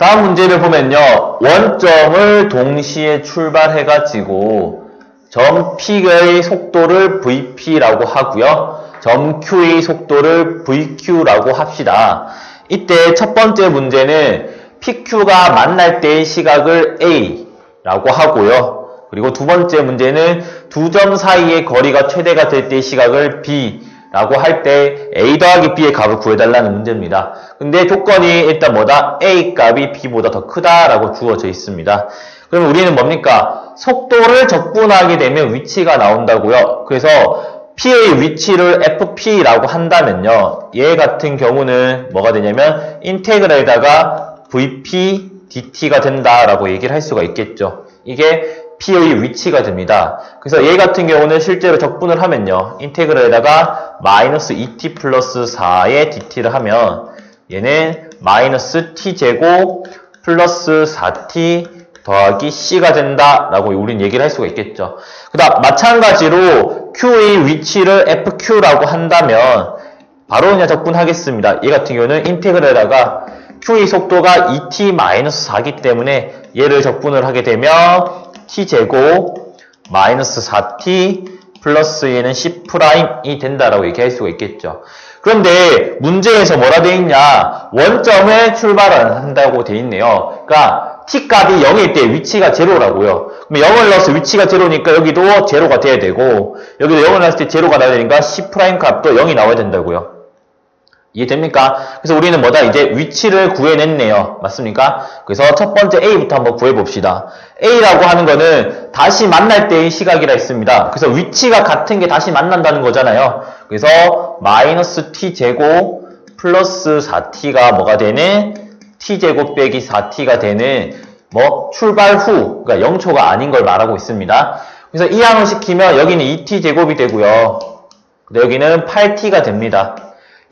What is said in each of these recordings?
다음 문제를 보면요. 원점을 동시에 출발해 가지고 점 P의 속도를 VP라고 하고요. 점 Q의 속도를 VQ라고 합시다. 이때 첫 번째 문제는 PQ가 만날 때의 시각을 A라고 하고요. 그리고 두 번째 문제는 두 점 사이의 거리가 최대가 될 때의 시각을 B 라고 할 때 A 더하기 B의 값을 구해달라는 문제입니다. 근데 조건이 일단 뭐다? A 값이 B보다 더 크다라고 주어져 있습니다. 그럼 우리는 뭡니까? 속도를 적분하게 되면 위치가 나온다고요. 그래서 P의 위치를 FP라고 한다면요. 얘 같은 경우는 뭐가 되냐면 인테그랄에다가 VP DT가 된다라고 얘기를 할 수가 있겠죠. 이게 P의 위치가 됩니다. 그래서 얘 같은 경우는 실제로 적분을 하면요. 인테그랄에다가 마이너스 2t 플러스 4의 dt를 하면 얘는 마이너스 t제곱 플러스 4t 더하기 c가 된다라고 우린 얘기를 할 수가 있겠죠. 그 다음 마찬가지로 q의 위치를 fq라고 한다면 바로 그냥 적분하겠습니다. 얘 같은 경우는 인테그랄에다가 q의 속도가 2t-4기 때문에 얘를 적분을 하게 되면 t제곱 마이너스 4t 플러스 얘는 c'이 된다라고 얘기할 수가 있겠죠. 그런데 문제에서 뭐라 돼 있냐? 원점에 출발을 한다고 돼 있네요. 그러니까 t값이 0일 때 위치가 제로라고요. 그럼 0을 넣어서 위치가 제로니까 여기도 제로가 돼야 되고 여기도 0을 넣었을 때 제로가 나와야 되니까 c' 값도 0이 나와야 된다고요. 이해됩니까? 그래서 우리는 뭐다? 이제 위치를 구해냈네요. 맞습니까? 그래서 첫 번째 A부터 한번 구해봅시다. A라고 하는 거는 다시 만날 때의 시각이라 했습니다. 그래서 위치가 같은 게 다시 만난다는 거잖아요. 그래서 마이너스 T제곱 플러스 4T가 뭐가 되는? T제곱 빼기 4T가 되는 뭐 출발 후, 그러니까 0초가 아닌 걸 말하고 있습니다. 그래서 이항을 시키면 여기는 2T제곱이 되고요. 여기는 8T가 됩니다.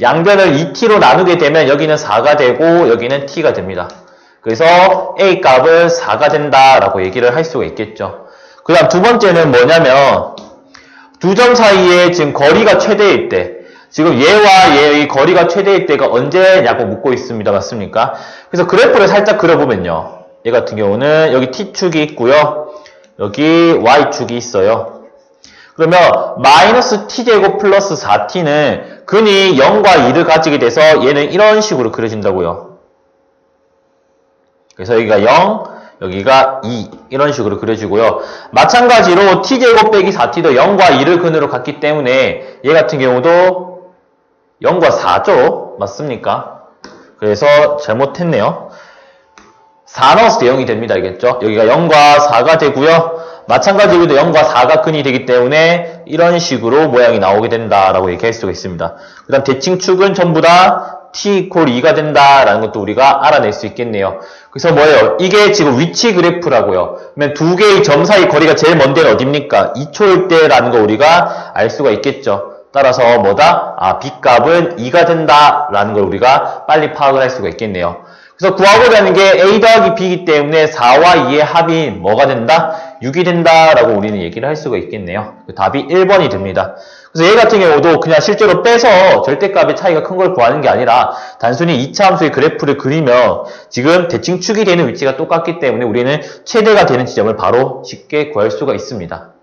양변을 2t로 나누게 되면 여기는 4가 되고 여기는 t가 됩니다. 그래서 a 값은 4가 된다라고 얘기를 할 수가 있겠죠. 그 다음 두 번째는 뭐냐면 두 점 사이에 지금 거리가 최대일 때 지금 얘와 얘의 거리가 최대일 때가 언제냐고 묻고 있습니다. 맞습니까? 그래서 그래프를 살짝 그려보면요. 얘 같은 경우는 여기 t축이 있고요. 여기 y축이 있어요. 그러면 마이너스 t제곱 플러스 4t는 근이 0과 2를 가지게 돼서 얘는 이런 식으로 그려진다고요. 그래서 여기가 0, 여기가 2 이런 식으로 그려지고요. 마찬가지로 t제곱 빼기 4t도 0과 2를 근으로 갖기 때문에 얘 같은 경우도 0과 4죠. 맞습니까? 그래서 잘못했네요. 4 넣었을 때 0이 됩니다. 알겠죠? 여기가 0과 4가 되고요. 마찬가지로 0과 4가 근이 되기 때문에 이런 식으로 모양이 나오게 된다라고 얘기할 수가 있습니다. 그 다음 대칭축은 전부 다 t 이퀄 2가 된다라는 것도 우리가 알아낼 수 있겠네요. 그래서 뭐예요? 이게 지금 위치 그래프라고요. 그러면 두 개의 점 사이 거리가 제일 먼 데는 어딥니까? 2초일 때라는 거 우리가 알 수가 있겠죠. 따라서 뭐다? 아, B값은 2가 된다라는 걸 우리가 빨리 파악을 할 수가 있겠네요. 그래서 구하고자 하는 게 A 더하기 B이기 때문에 4와 2의 합이 뭐가 된다? 6이 된다라고 우리는 얘기를 할 수가 있겠네요. 그 답이 1번이 됩니다. 그래서 얘 같은 경우도 그냥 실제로 빼서 절대값의 차이가 큰 걸 구하는 게 아니라 단순히 2차 함수의 그래프를 그리며 지금 대칭 축이 되는 위치가 똑같기 때문에 우리는 최대가 되는 지점을 바로 쉽게 구할 수가 있습니다.